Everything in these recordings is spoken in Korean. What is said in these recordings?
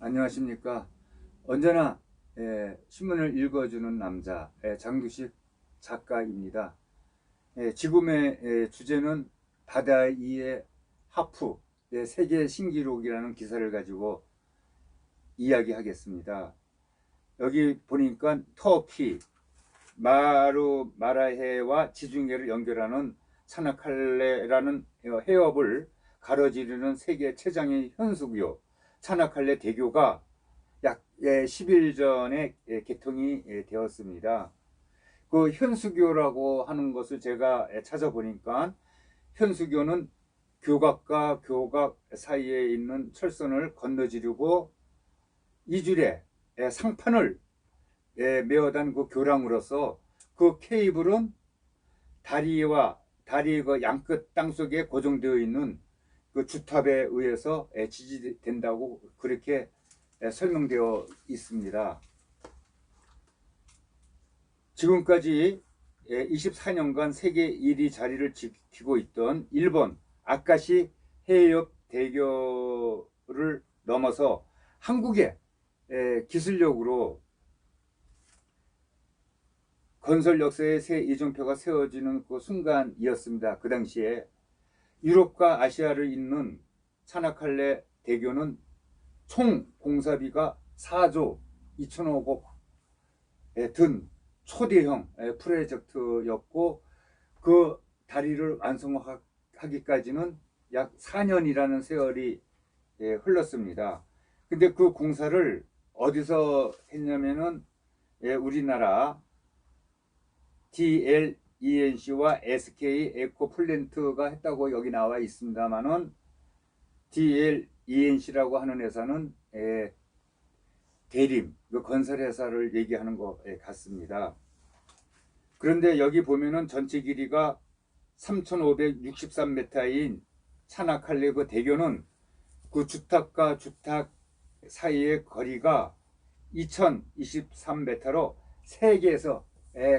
안녕하십니까. 언제나 예, 신문을 읽어주는 남자 예, 장두식 작가입니다. 예, 지금의 예, 주제는 바다 위의 하프 예, 세계 신기록이라는 기사를 가지고 이야기하겠습니다. 여기 보니까 터키 마루 마라해와 지중해를 연결하는 차나칼레라는 해협을 가로지르는 세계 최장의 현수교 차나칼레 대교가 약 10일 전에 개통이 되었습니다. 그 현수교라고 하는 것을 제가 찾아보니까 현수교는 교각과 교각 사이에 있는 철선을 건너지르고 이줄에 상판을 메어단 그 교랑으로서 그 케이블은 다리와 다리 그 양끝 땅 속에 고정되어 있는 그 주탑에 의해서 지지된다고 그렇게 설명되어 있습니다. 지금까지 24년간 세계 1위 자리를 지키고 있던 일본 아카시 해협 대교를 넘어서 한국의 기술력으로 건설 역사의 새 이정표가 세워지는 그 순간이었습니다. 그 당시에 유럽과 아시아를 잇는 차나칼레 대교는 총 공사비가 4조 2천억에 든 초대형 프로젝트였고 그 다리를 완성하기까지는 약 4년이라는 세월이 흘렀습니다. 근데 그 공사를 어디서 했냐면은 우리나라 DLENC와 SK 에코플랜트가 했다고 여기 나와 있습니다만은 DLENC라고 하는 회사는 대림, 그 건설회사를 얘기하는 것 같습니다. 그런데 여기 보면은 전체 길이가 3,563m인 차나칼레그 대교는 그 주택과 주택 사이의 거리가 2,023m로 세계에서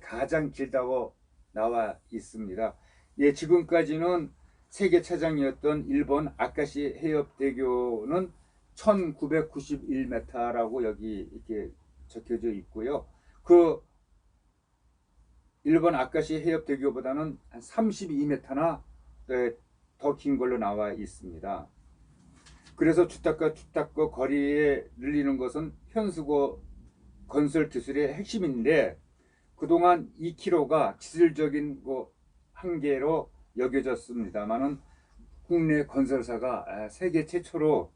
가장 길다고 나와 있습니다. 예, 지금까지는 세계 최장이었던 일본 아카시 해협대교는 1991m라고 여기 이렇게 적혀져 있고요. 그 일본 아카시 해협대교보다는 한 32m나 더 긴 걸로 나와 있습니다. 그래서 주택과 주택과 거리에 늘리는 것은 현수고 건설 기술의 핵심인데 그동안 2km가 기술적인 그 한계로 여겨졌습니다만은 국내 건설사가 세계 최초로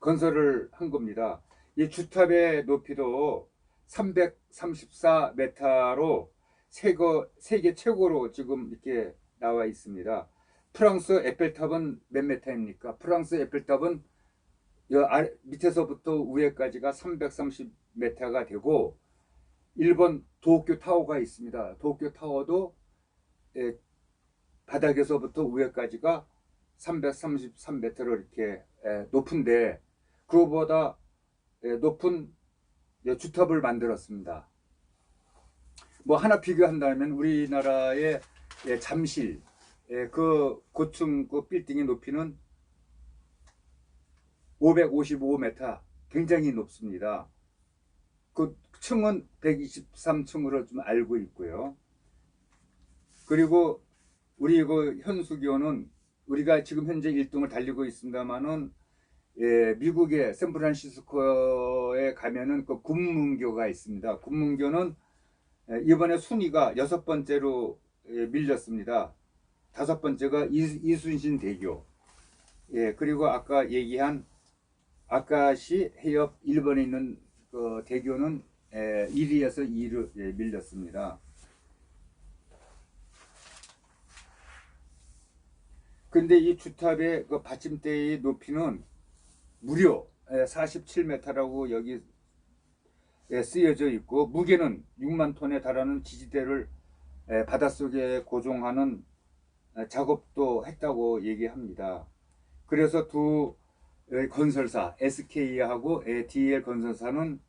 건설을 한 겁니다. 이 주탑의 높이도 334m로 세계 최고로 지금 이렇게 나와 있습니다. 프랑스 에펠탑은 몇 메타입니까? 프랑스 에펠탑은 밑에서부터 위에까지가 330m가 되고 일본 도쿄 타워가 있습니다. 도쿄 타워도 예, 바닥에서부터 위에까지가 333m로 이렇게 예, 높은데 그거보다 예, 높은 예, 주탑을 만들었습니다. 뭐 하나 비교한다면 우리나라의 예, 잠실 예, 그 고층 그 빌딩의 높이는 555m 굉장히 높습니다. 그 층은 123층으로 좀 알고 있고요. 그리고 우리 그 현수교는 우리가 지금 현재 1등을 달리고 있습니다만은 예, 미국의 샌프란시스코에 가면은 그 군문교가 있습니다. 군문교는 예, 이번에 순위가 여섯 번째로 예, 밀렸습니다. 다섯 번째가 이순신 대교. 예, 그리고 아까 얘기한 아까시 해협 일본에 있는 그 대교는 1위에서 2위로 예, 밀렸습니다. 근데 이 주탑의 그 받침대의 높이는 무려 47m라고 여기 쓰여져 있고 무게는 6만 톤에 달하는 지지대를 바닷속에 고정하는 작업도 했다고 얘기합니다. 그래서 두 건설사 SK하고 DL 건설사는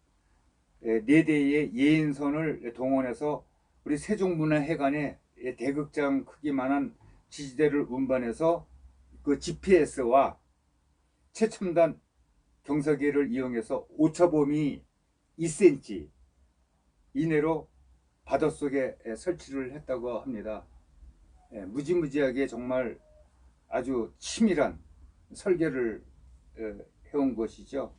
네 대의 예인선을 동원해서 우리 세종문화회관에 대극장 크기만한 지지대를 운반해서 그 GPS와 최첨단 경사기를 이용해서 오차범위 2cm 이내로 바닷속에 에, 설치를 했다고 합니다. 예, 무지무지하게 정말 아주 치밀한 설계를 에, 해온 것이죠.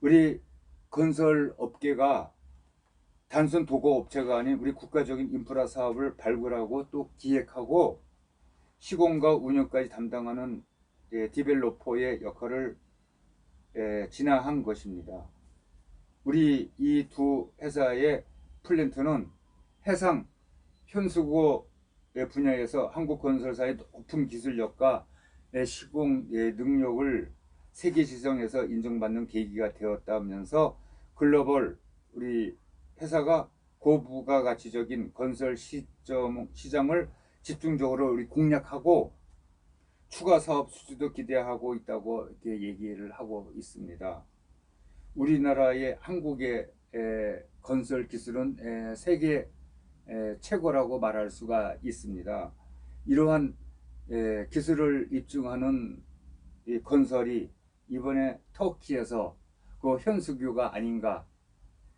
우리 건설 업계가 단순 도고 업체가 아닌 우리 국가적인 인프라 사업을 발굴하고 또 기획하고 시공과 운영까지 담당하는 예, 디벨로퍼의 역할을 예, 진화한 것입니다. 우리 이 두 회사의 플랜트는 해상 현수고의 분야에서 한국 건설사의 높은 기술력과 예, 시공 예, 능력을 세계 지성에서 인정받는 계기가 되었다면서 글로벌 우리 회사가 고부가 가치적인 건설 시점, 시장을 집중적으로 우리 공략하고 추가 사업 수주도 기대하고 있다고 이렇게 얘기를 하고 있습니다. 우리나라의 한국의 에, 건설 기술은 에, 세계 에, 최고라고 말할 수가 있습니다. 이러한 에, 기술을 입증하는 이 건설이 이번에 터키에서 그 현수교가 아닌가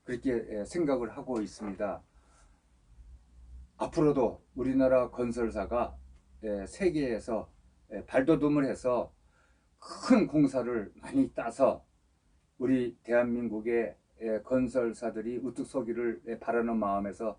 그렇게 에, 생각을 하고 있습니다. 앞으로도 우리나라 건설사가 에, 세계에서 에, 발돋움을 해서 큰 공사를 많이 따서 우리 대한민국의 에, 건설사들이 우뚝 서기를 에, 바라는 마음에서